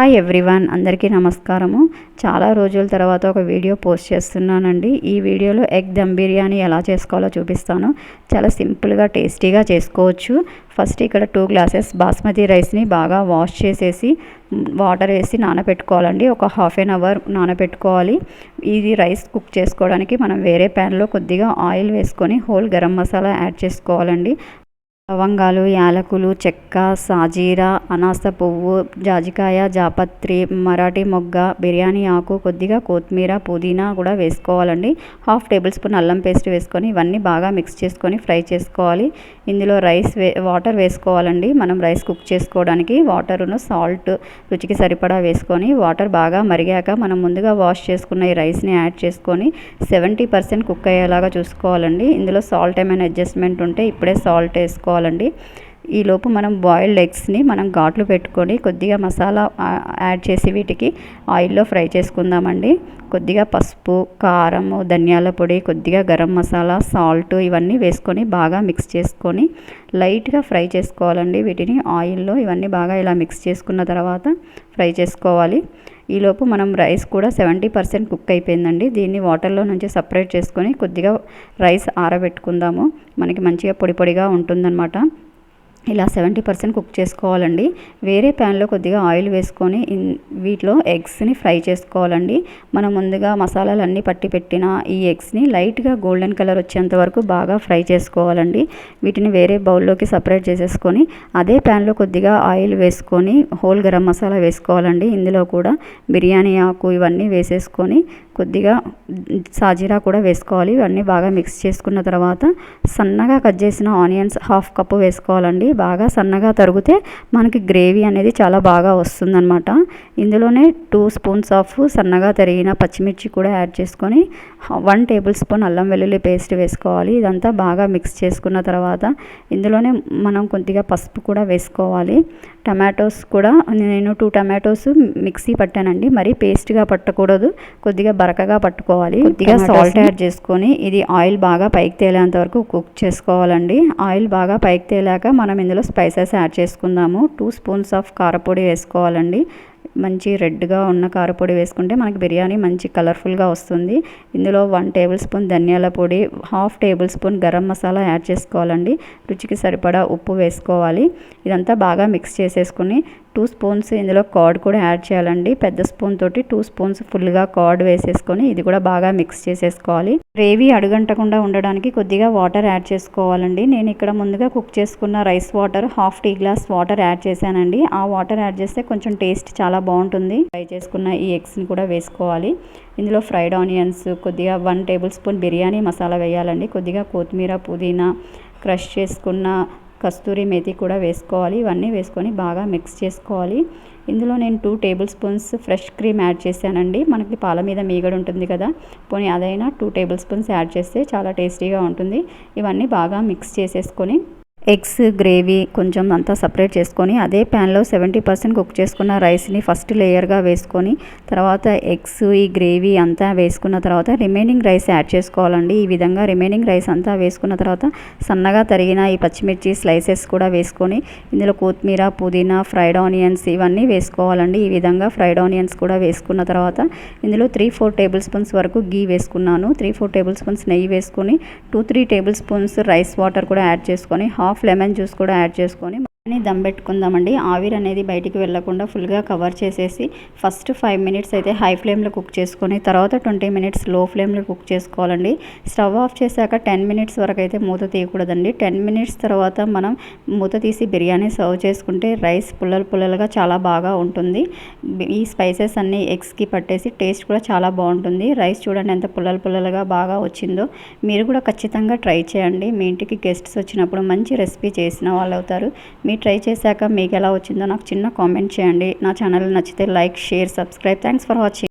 Hi everyone అందరికీ నమస్కారము. చాలా రోజుల తర్వాత ఒక వీడియో పోస్ట్ చేస్తున్నానండి. ఈ వీడియోలో ఎగ్ దమ్ బిర్యానీ ఎలా చేసుకోవాలో చూపిస్తాను. చాలా సింపుల్గా టేస్టీగా చేసుకోవచ్చు. ఫస్ట్ ఇక్కడ టూ గ్లాసెస్ బాస్మతి రైస్ని బాగా వాష్ చేసేసి వాటర్ వేసి నానబెట్టుకోవాలండి. ఒక హాఫ్ ఎన్ అవర్ నానబెట్టుకోవాలి. ఇది రైస్ కుక్ చేసుకోవడానికి మనం వేరే ప్యాన్లో కొద్దిగా ఆయిల్ వేసుకొని హోల్ గరం మసాలా యాడ్ చేసుకోవాలండి. లవంగాలు యాలకులు చెక్క సాజీరా అనాస పువ్వు జాజికాయ జాపత్రి మరాఠీ మొగ్గ బిర్యానీ ఆకు కొద్దిగా కొత్తిమీర పుదీనా కూడా వేసుకోవాలండి. హాఫ్ టేబుల్ స్పూన్ అల్లం పేస్ట్ వేసుకొని ఇవన్నీ బాగా మిక్స్ చేసుకొని ఫ్రై చేసుకోవాలి. ఇందులో రైస్ వే వాటర్ వేసుకోవాలండి. మనం రైస్ కుక్ చేసుకోవడానికి వాటర్ను సాల్ట్ రుచికి సరిపడా వేసుకొని వాటర్ బాగా మరిగాక మనం ముందుగా వాష్ చేసుకున్న ఈ రైస్ని యాడ్ చేసుకొని సెవెంటీ పర్సెంట్ కుక్ అయ్యేలాగా చూసుకోవాలండి. ఇందులో సాల్ట్ ఏమైనా అడ్జస్ట్మెంట్ ఉంటే ఇప్పుడే సాల్ట్ వేసుకోవాలి. చేసుకోవాలండి ఈలోపు మనం బాయిల్డ్ ఎగ్స్ని మనం ఘాట్లు పెట్టుకొని కొద్దిగా మసాలా యాడ్ చేసి వీటికి ఆయిల్లో ఫ్రై చేసుకుందామండి. కొద్దిగా పసుపు కారము ధనియాల పొడి కొద్దిగా గరం మసాలా సాల్ట్ ఇవన్నీ వేసుకొని బాగా మిక్స్ చేసుకొని లైట్గా ఫ్రై చేసుకోవాలండి. వీటిని ఆయిల్లో ఇవన్నీ బాగా ఇలా మిక్స్ చేసుకున్న తర్వాత ఫ్రై చేసుకోవాలి. ఈలోపు మనం రైస్ కూడా సెవెంటీ పర్సెంట్ కుక్ అయిపోయిందండి. దీన్ని వాటర్లో నుంచి సపరేట్ చేసుకొని కొద్దిగా రైస్ ఆరబెట్టుకుందాము. మనకి మంచిగా పొడి పొడిగా ఉంటుందన్నమాట. ఇలా సెవెంటీ పర్సెంట్ కుక్ చేసుకోవాలండి. వేరే ప్యాన్లో కొద్దిగా ఆయిల్ వేసుకొని వీటిలో ఎగ్స్ని ఫ్రై చేసుకోవాలండి. మనం ముందుగా మసాలాలు అన్నీ పట్టి పెట్టిన ఈ ఎగ్స్ని లైట్గా గోల్డెన్ కలర్ వచ్చేంత వరకు బాగా ఫ్రై చేసుకోవాలండి. వీటిని వేరే బౌల్లోకి సపరేట్ చేసేసుకొని అదే ప్యాన్లో కొద్దిగా ఆయిల్ వేసుకొని హోల్ గరం మసాలా వేసుకోవాలండి. ఇందులో కూడా బిర్యానీ ఆకు ఇవన్నీ వేసేసుకొని కొద్దిగా సాజీరా కూడా వేసుకోవాలి. ఇవన్నీ బాగా మిక్స్ చేసుకున్న తర్వాత సన్నగా కట్ చేసిన ఆనియన్స్ హాఫ్ కప్పు వేసుకోవాలండి. బాగా సన్నగా తరిగితే మనకి గ్రేవీ అనేది చాలా బాగా వస్తుందన్నమాట. ఇందులోనే టూ స్పూన్స్ ఆఫ్ సన్నగా తరిగిన పచ్చిమిర్చి కూడా యాడ్ చేసుకొని వన్ టేబుల్ స్పూన్ అల్లం వెల్లుల్లి పేస్ట్ వేసుకోవాలి. ఇదంతా బాగా మిక్స్ చేసుకున్న తర్వాత ఇందులోనే మనం కొద్దిగా పసుపు కూడా వేసుకోవాలి. టమాటోస్ కూడా నేను టూ టమాటోస్ మిక్సీ పట్టానండి. మరి పేస్ట్గా పట్టకూడదు. కొద్దిగా బరకగా పట్టుకోవాలి. కొద్దిగా సాల్ట్ యాడ్ చేసుకొని ఇది ఆయిల్ బాగా పైకి తేలేంత వరకు కుక్ చేసుకోవాలండి. ఆయిల్ బాగా పైకి తేలాక మనం ఇందులో స్పైసెస్ యాడ్ చేసుకుందాము. టూ స్పూన్స్ ఆఫ్ కారపొడి వేసుకోవాలండి. మంచి రెడ్గా ఉన్న కారపొడి వేసుకుంటే మనకి బిర్యానీ మంచి కలర్ఫుల్గా వస్తుంది. ఇందులో వన్ టేబుల్ స్పూన్ ధనియాల పొడి half tablespoon garam masala add చేసుకోవాలండి. రుచికి సరిపడా ఉప్పు వేసుకోవాలి. ఇదంతా బాగా మిక్స్ చేసేసుకుని టూ స్పూన్స్ ఇందులో కార్డ్ కూడా యాడ్ చేయాలండి. పెద్ద స్పూన్ తోటి టూ స్పూన్స్ ఫుల్గా కార్డ్ వేసేసుకొని ఇది కూడా బాగా మిక్స్ చేసేసుకోవాలి. గ్రేవీ అడుగంటకుండా ఉండడానికి కొద్దిగా వాటర్ యాడ్ చేసుకోవాలండి. నేను ఇక్కడ ముందుగా కుక్ చేసుకున్న rice water half tea glass water add చేశానండి. ఆ వాటర్ యాడ్ చేస్తే కొంచెం టేస్ట్ చాలా బాగుంటుంది. ఫ్రై చేసుకున్న ఈ ఎగ్స్ని కూడా వేసుకోవాలి. ఇందులో ఫ్రైడ్ ఆనియన్స్ కొద్దిగా one tablespoon biryani masala వేయాలండి. కొద్దిగా కొత్తిమీర పుదీనా క్రష్ చేసుకున్న కస్తూరి మేతి కూడా వేసుకోవాలి. ఇవన్నీ వేసుకొని బాగా మిక్స్ చేసుకోవాలి. ఇందులో నేను two tablespoons fresh cream add చేశానండి. మనకి పాల మీద మీగడ ఉంటుంది కదా పోనీ అదైనా టూ టేబుల్ స్పూన్స్ యాడ్ చేస్తే చాలా టేస్టీగా ఉంటుంది. ఇవన్నీ బాగా మిక్స్ చేసేసుకొని ఎగ్స్ గ్రేవీ కొంచెం అంతా సపరేట్ చేసుకొని అదే ప్యాన్లో సెవెంటీ పర్సెంట్ కుక్ చేసుకున్న రైస్ని ఫస్ట్ లేయర్గా వేసుకొని తర్వాత ఎగ్స్ ఈ గ్రేవీ అంతా వేసుకున్న తర్వాత రిమైనింగ్ రైస్ యాడ్ చేసుకోవాలండి. ఈ విధంగా రిమైనింగ్ రైస్ అంతా వేసుకున్న తర్వాత సన్నగా తరిగిన ఈ పచ్చిమిర్చి స్లైసెస్ కూడా వేసుకొని ఇందులో కొత్తిమీర పుదీనా ఫ్రైడ్ ఆనియన్స్ ఇవన్నీ వేసుకోవాలండి. ఈ విధంగా ఫ్రైడ్ ఆనియన్స్ కూడా వేసుకున్న తర్వాత ఇందులో త్రీ ఫోర్ టేబుల్ స్పూన్స్ వరకు గీ వేసుకున్నాను. త్రీ ఫోర్ టేబుల్ స్పూన్స్ నెయ్యి వేసుకొని two three tablespoons rice water కూడా యాడ్ చేసుకొని హాఫ్ హాఫ్ లెమన్ జ్యూస్ కూడా యాడ్ చేసుకొని అని దమ్ పెట్టుకుందామండి. ఆవిరి అనేది బయటికి వెళ్ళకుండా ఫుల్గా కవర్ చేసేసి ఫస్ట్ ఫైవ్ మినిట్స్ అయితే హై ఫ్లేమ్లో కుక్ చేసుకొని తర్వాత ట్వంటీ మినిట్స్లో ఫ్లేమ్లో కుక్ చేసుకోవాలండి. స్టవ్ ఆఫ్ చేశాక టెన్ మినిట్స్ వరకు అయితే మూత తీయకూడదండి. టెన్ మినిట్స్ తర్వాత మనం మూత తీసి బిర్యానీ సర్వ్ చేసుకుంటే రైస్ పుల్లలు పుల్లలుగా చాలా బాగా ఉంటుంది. ఈ స్పైసెస్ అన్నీ ఎగ్స్కి పట్టేసి టేస్ట్ కూడా చాలా బాగుంటుంది. రైస్ చూడండి ఎంత పుల్లలు పుల్లలుగా బాగా వచ్చిందో. మీరు కూడా ఖచ్చితంగా ట్రై చేయండి. మీ ఇంటికి గెస్ట్స్ వచ్చినప్పుడు మంచి రెసిపీ చేసిన వాళ్ళు అవుతారు మీ ట్రై చేశాక మీకు ఎలా వచ్చిందో నాకు చిన్న కామెంట్ చేయండి. నా ఛానల్ నచ్చితే like share subscribe. Thanks for watching